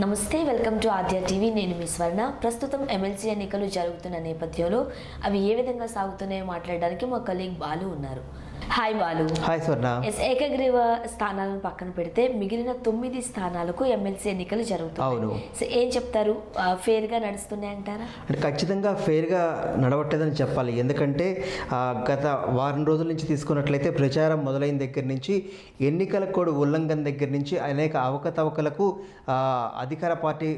నమస్తే welcome to Aadya TV. నేను మీ స్వర్ణ. ప్రస్తుతం ఎమ్మెల్సీ ఎన్నికలు జరుగుతున్న నేపథ్యంలో అవి ఏ విధంగా సాగుతున్నాయో మాట్లాడడానికి మా కలీగ్ బాలు ఉన్నారు. Hi Balu. Hi Swarna. Yes ఏకగ్రీవ స్థానాలను పక్కన పెడితే మిగిలిన తొమ్మిది స్థానాలకు ఎమ్మెల్సీ ఎన్నికలు జరుగుతున్నాయి అవును. సో ఏం చెప్తారు? ఫేర్గా నడుస్తున్నాయి అంటారా? అంటే ఖచ్చితంగా ఫెయిర్గా నడవట్లేదని చెప్పాలి. ఎందుకంటే గత వారం రోజుల నుంచి తీసుకున్నట్లయితే ప్రచారం మొదలైన దగ్గర నుంచి ఎన్నికల కోడ్ ఉల్లంఘన దగ్గర నుంచి అనేక అవకతవకలకు అధికార పార్టీ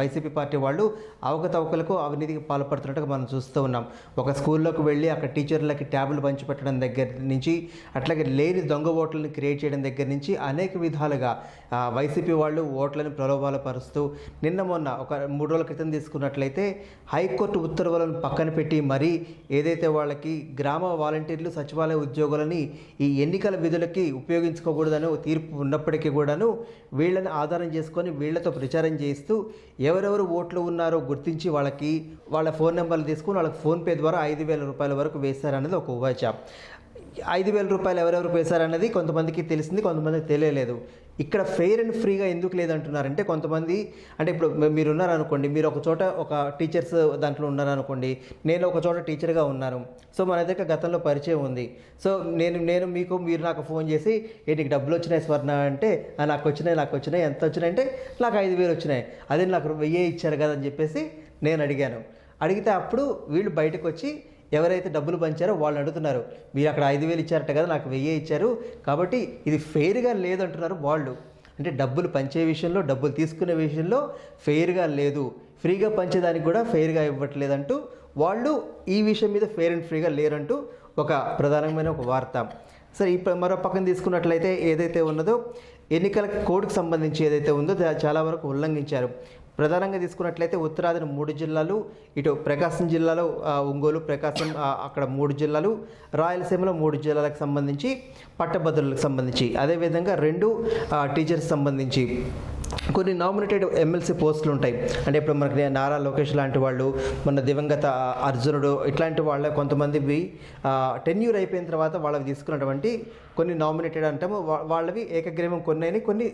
వైసీపీ పార్టీ వాళ్ళు అవకతవకలకు అవినీతికి పాల్పడుతున్నట్టుగా మనం చూస్తూ ఉన్నాం. ఒక స్కూల్లోకి వెళ్ళి అక్కడ టీచర్లకి ట్యాబ్లు పంచిపెట్టడం దగ్గర దగ్గర నుంచి అట్లాగే లేని దొంగ ఓట్లను క్రియేట్ చేయడం దగ్గర నుంచి అనేక విధాలుగా వైసీపీ వాళ్ళు ఓట్లను ప్రలోభాలు పరుస్తూ నిన్న మొన్న ఒక మూడు రోజుల క్రితం తీసుకున్నట్లయితే హైకోర్టు ఉత్తర్వులను పక్కన పెట్టి మరీ ఏదైతే వాళ్ళకి గ్రామ వాలంటీర్లు సచివాలయ ఉద్యోగులని ఈ ఎన్నికల విధులకి ఉపయోగించుకోకూడదని తీర్పు ఉన్నప్పటికీ కూడాను వీళ్ళని ఆధారం చేసుకొని వీళ్ళతో ప్రచారం చేస్తూ ఎవరెవరు ఓట్లు ఉన్నారో గుర్తించి వాళ్ళకి వాళ్ళ ఫోన్ నెంబర్లు తీసుకుని వాళ్ళకి ఫోన్పే ద్వారా ఐదు వేల రూపాయల వరకు వేశారనేది ఒక ఉవాచ ఐదు వేల రూపాయలు ఎవరెవరు వేశారనేది కొంతమందికి తెలిసింది కొంతమందికి తెలియలేదు. ఇక్కడ ఫెయిర్ అండ్ ఫ్రీగా ఎందుకు లేదంటున్నారంటే కొంతమంది అంటే ఇప్పుడు మీరు ఉన్నారనుకోండి మీరు ఒక చోట ఒక టీచర్స్ దాంట్లో ఉన్నారనుకోండి నేను ఒక చోట టీచర్గా ఉన్నాను. సో మన దగ్గర గతంలో పరిచయం ఉంది. సో నేను నేను మీకు మీరు నాకు ఫోన్ చేసి ఏ నీకు డబ్బులు వచ్చినాయి స్వర్ణ? అంటే నాకు వచ్చినాయి నాకు వచ్చినాయి ఎంత వచ్చినాయి? అంటే నాకు ఐదు వేలు వచ్చినాయి. అదే నాకు వెయ్యి ఇచ్చారు కదా అని చెప్పేసి నేను అడిగాను. అడిగితే అప్పుడు వీళ్ళు బయటకు వచ్చి ఎవరైతే డబ్బులు పంచారో వాళ్ళు అడుగుతున్నారు మీరు అక్కడ ఐదు వేలు ఇచ్చారట కదా నాకు వెయ్యి ఇచ్చారు. కాబట్టి ఇది ఫెయిర్గా లేదంటున్నారు వాళ్ళు. అంటే డబ్బులు పంచే విషయంలో డబ్బులు తీసుకునే విషయంలో ఫెయిర్గా లేదు. ఫ్రీగా పంచేదానికి కూడా ఫెయిర్గా ఇవ్వట్లేదంటూ వాళ్ళు ఈ విషయం మీద ఫెయిర్ అండ్ ఫ్రీగా లేరంటూ ఒక ప్రధానమైన ఒక వార్త. సరే ఇప్పుడు మరో పక్కన తీసుకున్నట్లయితే ఏదైతే ఉన్నదో ఎన్నికల కోడ్కి సంబంధించి ఏదైతే ఉందో చాలా వరకు ఉల్లంఘించారు. ప్రధానంగా తీసుకున్నట్లయితే ఉత్తరాదిన మూడు జిల్లాలు ఇటు ప్రకాశం జిల్లాలో ఒంగోలు ప్రకాశం అక్కడ మూడు జిల్లాలు రాయలసీమలో మూడు జిల్లాలకు సంబంధించి పట్టభద్రులకు సంబంధించి. అదేవిధంగా రెండు టీచర్స్ సంబంధించి. కొన్ని నామినేటెడ్ ఎమ్మెల్సీ పోస్టులు ఉంటాయి. అంటే ఇప్పుడు మనకి నారా లోకేష్ లాంటి వాళ్ళు మన దివంగత అర్జునుడు ఇట్లాంటి వాళ్ళ కొంతమందివి టెన్యూర్ అయిపోయిన తర్వాత వాళ్ళవి తీసుకున్నటువంటి కొన్ని నామినేటెడ్ అంటాము. వాళ్ళవి ఏకగ్రీవం కొన్ని అయినాయి, కొన్ని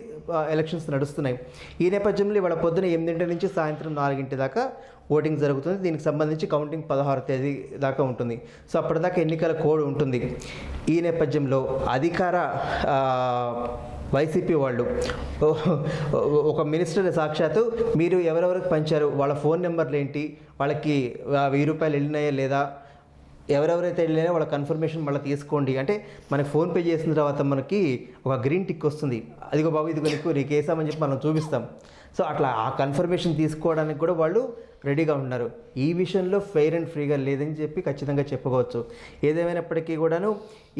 ఎలక్షన్స్ నడుస్తున్నాయి. ఈ నేపథ్యంలో ఇవాళ పొద్దున ఎనిమిదింటి నుంచి సాయంత్రం నాలుగింటి దాకా ఓటింగ్ జరుగుతుంది. దీనికి సంబంధించి కౌంటింగ్ పదహారు తేదీ దాకా ఉంటుంది. సో అప్పటిదాకా ఎన్నికల కోడ్ ఉంటుంది. ఈ నేపథ్యంలో అధికార వైసీపీ వాళ్ళు. ఒక మినిస్టర్ సాక్షాత్తు మీరు ఎవరెవరికి పంచారు? వాళ్ళ ఫోన్ నెంబర్లు ఏంటి? వాళ్ళకి వెయ్యి రూపాయలు వెళ్ళినాయా లేదా? ఎవరెవరైతే వెళ్ళినా వాళ్ళ కన్ఫర్మేషన్ మళ్ళీ తీసుకోండి. అంటే మనకి ఫోన్పే చేసిన తర్వాత మనకి ఒక గ్రీన్ టిక్ వస్తుంది. అదిగో బాబు ఇదిగో నీకు నీకు వేసామని చెప్పి మనం చూపిస్తాం. సో అట్లా ఆ కన్ఫర్మేషన్ తీసుకోవడానికి కూడా వాళ్ళు రెడీగా ఉన్నారు. ఈ విషయంలో ఫెయిర్ అండ్ ఫ్రీగా లేదని చెప్పి ఖచ్చితంగా చెప్పుకోవచ్చు. ఏదేమైనప్పటికీ కూడాను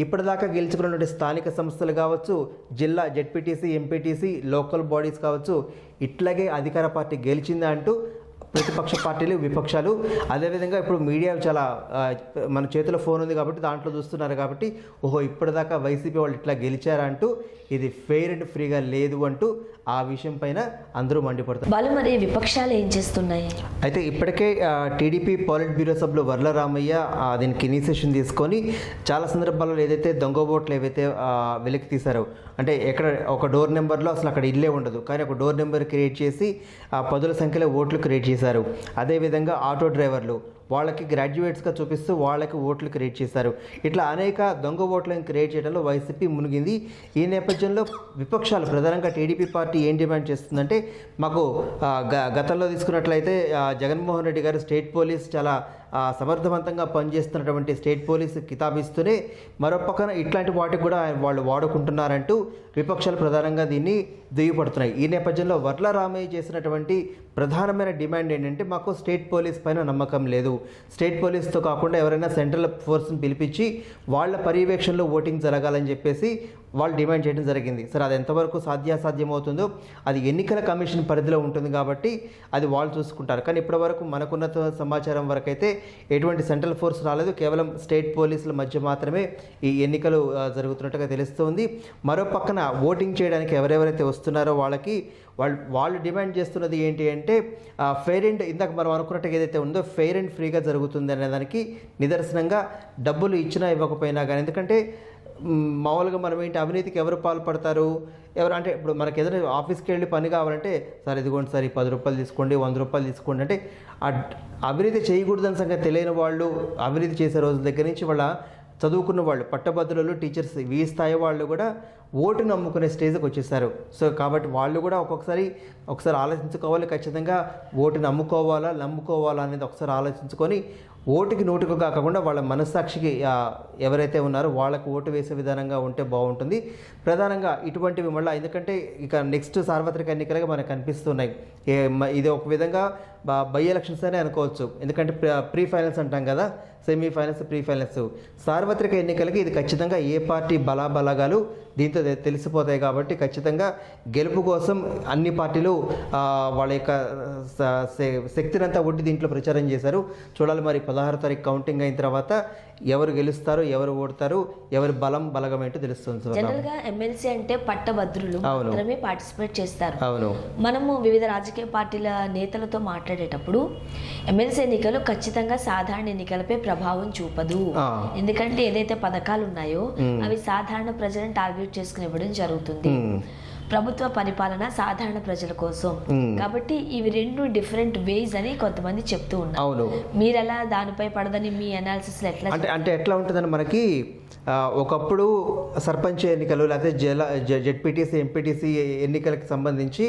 ఇప్పటిదాకా గెలుచుకున్నటువంటి స్థానిక సంస్థలు కావచ్చు జిల్లా జెడ్పీటీసీ ఎంపీటీసీ లోకల్ బాడీస్ కావచ్చు ఇట్లాగే అధికార పార్టీ గెలిచిందా అంటూ ప్రతిపక్ష పార్టీలు విపక్షాలు అదేవిధంగా ఇప్పుడు మీడియా చాలా మన చేతిలో ఫోన్ ఉంది కాబట్టి దాంట్లో చూస్తున్నారు కాబట్టి ఓహో ఇప్పటిదాకా వైసీపీ వాళ్ళు ఇట్లా గెలిచారా అంటూ ఇది ఫెయిర్ అండ్ ఫ్రీగా లేదు అంటూ ఆ విషయం పైన అందరూ మండిపడుతున్నారు బాలు మరి విపక్షాలు ఏం చేస్తున్నాయి? అయితే ఇప్పటికే టీడీపీ పాలిట్ బ్యూరో సభ్యులు వర్ల రామయ్య దీనికి ఇనిషియేషన్ తీసుకొని చాలా సందర్భాల్లో ఏదైతే దొంగ ఓట్లు ఏవైతే వెలికి తీశారో అంటే ఎక్కడ ఒక డోర్ నెంబర్లో అసలు అక్కడ ఇల్లే ఉండదు. కానీ ఒక డోర్ నెంబర్ క్రియేట్ చేసి ఆ పదుల సంఖ్యలో ఓట్లు క్రియేట్ చేశారు. అదేవిధంగా ఆటో డ్రైవర్లు వాళ్ళకి గ్రాడ్యుయేట్స్గా చూపిస్తూ వాళ్ళకి ఓట్లు క్రియేట్ చేశారు. ఇట్లా అనేక దొంగ ఓట్లను క్రియేట్ చేయడంలో వైసీపీ మునిగింది. ఈ నేపథ్యంలో విపక్షాలు ప్రధానంగా టీడీపీ పార్టీ ఏం డిమాండ్ చేస్తుందంటే మాకు గ- గతంలో తీసుకున్నట్లయితే జగన్మోహన్ రెడ్డి గారు స్టేట్ పోలీస్ చాలా సమర్థవంతంగా పనిచేస్తున్నటువంటి స్టేట్ పోలీస్ కితాబిస్తూనే మరో పక్కన ఇట్లాంటి వాటికి కూడా వాళ్ళు వాడుకుంటున్నారంటూ విపక్షాలు ప్రధానంగా దీన్ని దుయ్యపడుతున్నాయి. ఈ నేపథ్యంలో వర్ల రామయ్య చేసినటువంటి ప్రధానమైన డిమాండ్ ఏంటంటే మాకు స్టేట్ పోలీస్ పైన నమ్మకం లేదు. స్టేట్ పోలీస్తో కాకుండా ఎవరైనా సెంట్రల్ ఫోర్స్ని పిలిపించి వాళ్ళ పర్యవేక్షణలో ఓటింగ్ జరగాలని చెప్పేసి వాళ్ళు డిమాండ్ చేయడం జరిగింది. సరే అది ఎంతవరకు సాధ్యాసాధ్యం అవుతుందో అది ఎన్నికల కమిషన్ పరిధిలో ఉంటుంది కాబట్టి అది వాళ్ళు చూసుకుంటారు. కానీ ఇప్పటివరకు మనకున్న సమాచారం వరకు అయితే ఎటువంటి సెంట్రల్ ఫోర్స్ రాలేదు. కేవలం స్టేట్ పోలీసుల మధ్య మాత్రమే ఈ ఎన్నికలు జరుగుతున్నట్టుగా తెలుస్తుంది. మరో పక్కన ఓటింగ్ చేయడానికి ఎవరెవరైతే వస్తున్నారో వాళ్ళకి వాళ్ళు వాళ్ళు డిమాండ్ చేస్తున్నది ఏంటి అంటే ఫెయిర్ అండ్ ఇందాక మనం అనుకున్నట్టుగా ఏదైతే ఉందో ఫెయిర్ అండ్ ఫ్రీగా జరుగుతుంది అనే దానికి నిదర్శనంగా డబ్బులు ఇచ్చినా ఇవ్వకపోయినా కానీ ఎందుకంటే మామూలుగా మనం ఏంటి అవినీతికి ఎవరు పాల్పడతారు? ఎవరు అంటే ఇప్పుడు మనకి ఏదైనా ఆఫీస్కి వెళ్ళి పని కావాలంటే సార్ ఇదిగోండి సార్ ఈ పది రూపాయలు తీసుకోండి వంద రూపాయలు తీసుకోండి అంటే అవినీతి చేయకూడదని సంగతి తెలియని వాళ్ళు అవినీతి చేసే రోజుల దగ్గర నుంచి వాళ్ళ చదువుకున్న వాళ్ళు పట్టభద్రులు టీచర్స్ ఈ స్థాయి వాళ్ళు కూడా ఓటు నమ్ముకునే స్టేజ్కి వచ్చేసారు. సో కాబట్టి వాళ్ళు కూడా ఒక్కొక్కసారి ఒకసారి ఆలోచించుకోవాలి ఖచ్చితంగా ఓటు నమ్ముకోవాలా నమ్ముకోవాలా అనేది ఒకసారి ఆలోచించుకొని ఓటుకి నోటుకు కాకుండా వాళ్ళ మనస్సాక్షికి ఎవరైతే ఉన్నారో వాళ్ళకు ఓటు వేసే విధానంగా ఉంటే బాగుంటుంది. ప్రధానంగా ఇటువంటివి మళ్ళీ ఎందుకంటే ఇక నెక్స్ట్ సార్వత్రిక ఎన్నికలుగా మనకు కనిపిస్తున్నాయి. ఇది ఒక విధంగా బై ఎలక్షన్స్ అనే అనుకోవచ్చు. ఎందుకంటే ప్ర- ప్రీ ఫైనల్స్ అంటాం కదా సెమీ ఫైనల్స్ ప్రీ ఫైనల్స్ సార్వత్రిక ఎన్నికలకి ఇది ఖచ్చితంగా ఏ పార్టీ బలాబలగాలు దీంతో తెలిసిపోతాయి కాబట్టి ఖచ్చితంగా గెలుపు కోసం అన్ని పార్టీలు వాళ్ళ యొక్క శక్తినంతా ఒడ్డి దీంట్లో ప్రచారం చేశారు. చూడాలి మరి పదహారు తారీఖు కౌంటింగ్ అయిన తర్వాత ఎవరు గెలుస్తారు ఎవరు ఓడతారు ఎవరి బలం బలగం ఏంటో తెలుస్తుంది. జనరల్గా ఎమ్మెల్సీ అంటే పట్టభద్రులు. మాత్రమే పార్టిసిపేట్ చేస్తారు అవును మనము వివిధ రాజకీయ పార్టీల నేతలతో మాట్లాడేటప్పుడు ఎమ్మెల్సీ ఎన్నికలు ఖచ్చితంగా సాధారణ ఎన్నికలపై ప్రభావం చూపదు. ఎందుకంటే ఏదైతే పథకాలు ఉన్నాయో. అవి సాధారణ ప్రజలను టార్గెట్ చేసుకుని ఇవ్వడం జరుగుతుంది. ప్రభుత్వ పరిపాలన సాధారణ ప్రజల కోసం. కాబట్టి ఇవి రెండు డిఫరెంట్ వేస్ అని కొంతమంది చెప్తూ ఉన్నారు. అవును. మీరెలా దానిపై పడదని మీ అనాలిసిస్ ఎట్లా అంటే అంటే ఎట్లా ఉంటుందని మనకి ఒకప్పుడు సర్పంచ్ ఎన్నికలు లేకపోతే జల జెడ్పీటీసీ ఎంపీటీసీ ఎన్నికలకు సంబంధించి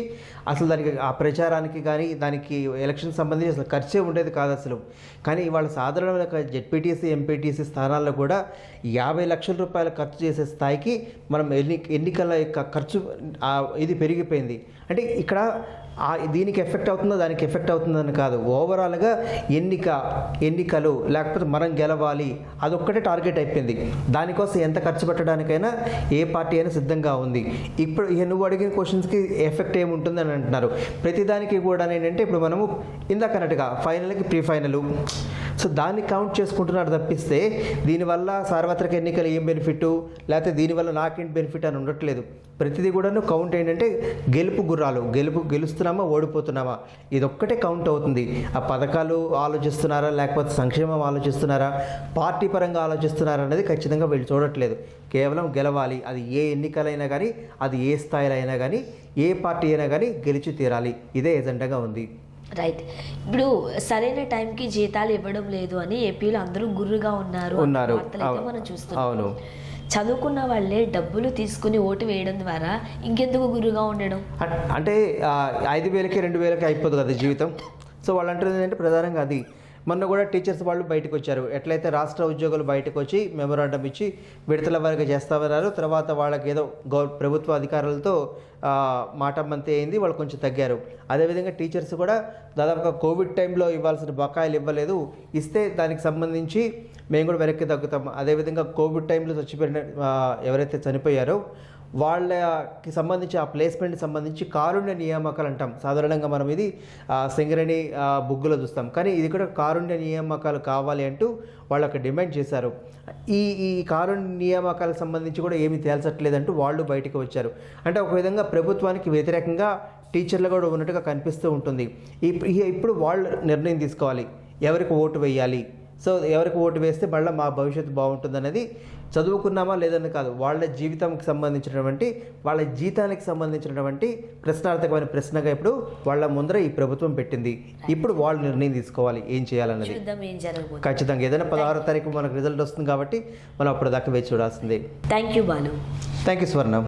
అసలు దానికి ఆ ప్రచారానికి కానీ దానికి ఎలక్షన్ సంబంధించి అసలు ఖర్చే ఉండేది కాదు అసలు. కానీ ఇవాళ సాధారణమైన జెడ్పీటీసీ ఎంపీటీసీ స్థానాల్లో కూడా యాభై లక్షల రూపాయలు ఖర్చు చేసే స్థాయికి మనం ఎన్ని ఎన్నికల యొక్క ఖర్చు ఇది పెరిగిపోయింది. అంటే ఇక్కడ దీనికి ఎఫెక్ట్ అవుతుందో దానికి ఎఫెక్ట్ అవుతుందని కాదు. ఓవరాల్గా ఎన్నిక ఎన్నికలు లేకపోతే మనం గెలవాలి అదొక్కటే టార్గెట్ అయిపోయింది. దానికోసం ఎంత ఖర్చు పెట్టడానికైనా ఏ పార్టీ అయినా సిద్ధంగా ఉంది. ఇప్పుడు నువ్వు అడిగిన క్వశ్చన్స్కి ఎఫెక్ట్ ఏముంటుంది అని అంటున్నారు. ప్రతిదానికి కూడా ఏంటంటే ఇప్పుడు మనము ఇందాక అన్నట్టుగా ఫైనల్కి ప్రీ ఫైనల్ సో దాన్ని కౌంట్ చేసుకుంటున్నారు తప్పిస్తే దీనివల్ల సార్వత్రిక ఎన్నికలు ఏం బెనిఫిట్ లేకపోతే దీనివల్ల నాకేంటి బెనిఫిట్ అని ఉండట్లేదు. ప్రతిదీ కూడాను కౌంట్ ఏంటంటే గెలుపు గుర్రాలు. గెలుపు గెలుస్తున్నామా ఓడిపోతున్నామా? ఇదొక్కటే కౌంట్ అవుతుంది. ఆ పథకాలు ఆలోచిస్తున్నారా లేకపోతే సంక్షేమం ఆలోచిస్తున్నారా పార్టీ పరంగా ఆలోచిస్తున్నారా అనేది ఖచ్చితంగా వీళ్ళు చూడట్లేదు. కేవలం గెలవాలి. అది ఏ ఎన్నికలైనా కానీ అది ఏ స్థాయిలో అయినా కానీ ఏ పార్టీ అయినా కానీ గెలిచి తీరాలి. ఇదే ఎజెండాగా ఉంది. రైట్ ఇప్పుడు సరైన టైంకి జీతాలు ఇవ్వడం లేదు అని ఏపీలో అందరూ గుర్రుగా ఉన్నారు ఉన్నారు. మనం చూస్తున్నాం. చదువుకున్న వాళ్ళే డబ్బులు తీసుకుని ఓటు వేయడం ద్వారా ఇంకెందుకు గురుగా ఉండడం అంటే ఐదు వేలకి రెండు వేలకి అయిపోదు కదా జీవితం సో వాళ్ళు అంటున్నది ఏంటంటే ప్రధానంగా అది మొన్న కూడా టీచర్స్ వాళ్ళు బయటకు వచ్చారు. ఎట్లయితే రాష్ట్ర ఉద్యోగులు బయటకు వచ్చి మెమోరాండం ఇచ్చి విడతల వారిగా చేస్తామన్నారు. తర్వాత వాళ్ళకి ఏదో గౌ ప్రభుత్వ అధికారులతో ఆ, అయింది. వాళ్ళు కొంచెం తగ్గారు. అదేవిధంగా టీచర్స్ కూడా దాదాపుగా కోవిడ్ టైంలో ఇవ్వాల్సిన బకాయిలు ఇవ్వలేదు. ఇస్తే దానికి సంబంధించి మేము కూడా వెనక్కి తగ్గుతాం. అదేవిధంగా కోవిడ్ టైంలో చచ్చిపోయిన ఎవరైతే చనిపోయారో వాళ్ళకి సంబంధించి ఆ ప్లేస్మెంట్కి సంబంధించి కారుణ్య నియామకాలు అంటాం. సాధారణంగా మనం ఇది సింగరేణి బుగ్గులో చూస్తాం. కానీ ఇది కూడా కారుణ్య నియామకాలు కావాలి అంటూ వాళ్ళకి డిమాండ్ చేశారు. ఈ ఈ కారుణ్య నియామకాలకు సంబంధించి కూడా ఏమీ తేల్చట్లేదంటూ వాళ్ళు బయటకు వచ్చారు. అంటే ఒక విధంగా ప్రభుత్వానికి వ్యతిరేకంగా టీచర్లు కూడా ఉన్నట్టుగా కనిపిస్తూ ఉంటుంది. ఇప్- ఇ- ఇప్పుడు వాళ్ళు నిర్ణయం తీసుకోవాలి. ఎవరికి ఓటు వేయాలి? సో ఎవరికి ఓటు వేస్తే మళ్ళీ మా భవిష్యత్తు బాగుంటుంది అనేది చదువుకున్నామా లేదని కాదు. వాళ్ళ జీవితంకి సంబంధించినటువంటి వాళ్ళ జీతానికి సంబంధించినటువంటి ప్రశ్నార్థకమైన ప్రశ్నగా ఇప్పుడు వాళ్ళ ముందర ఈ ప్రభుత్వం పెట్టింది. ఇప్పుడు వాళ్ళు నిర్ణయం తీసుకోవాలి ఏం చేయాలన్నది. ఖచ్చితంగా. ఏదైనా పదహారో తారీఖు మనకు రిజల్ట్ వస్తుంది కాబట్టి మనం అప్పుడు దాకా వేచి చూడాల్సిందే. Thank you Balu. Thank you Swarnam.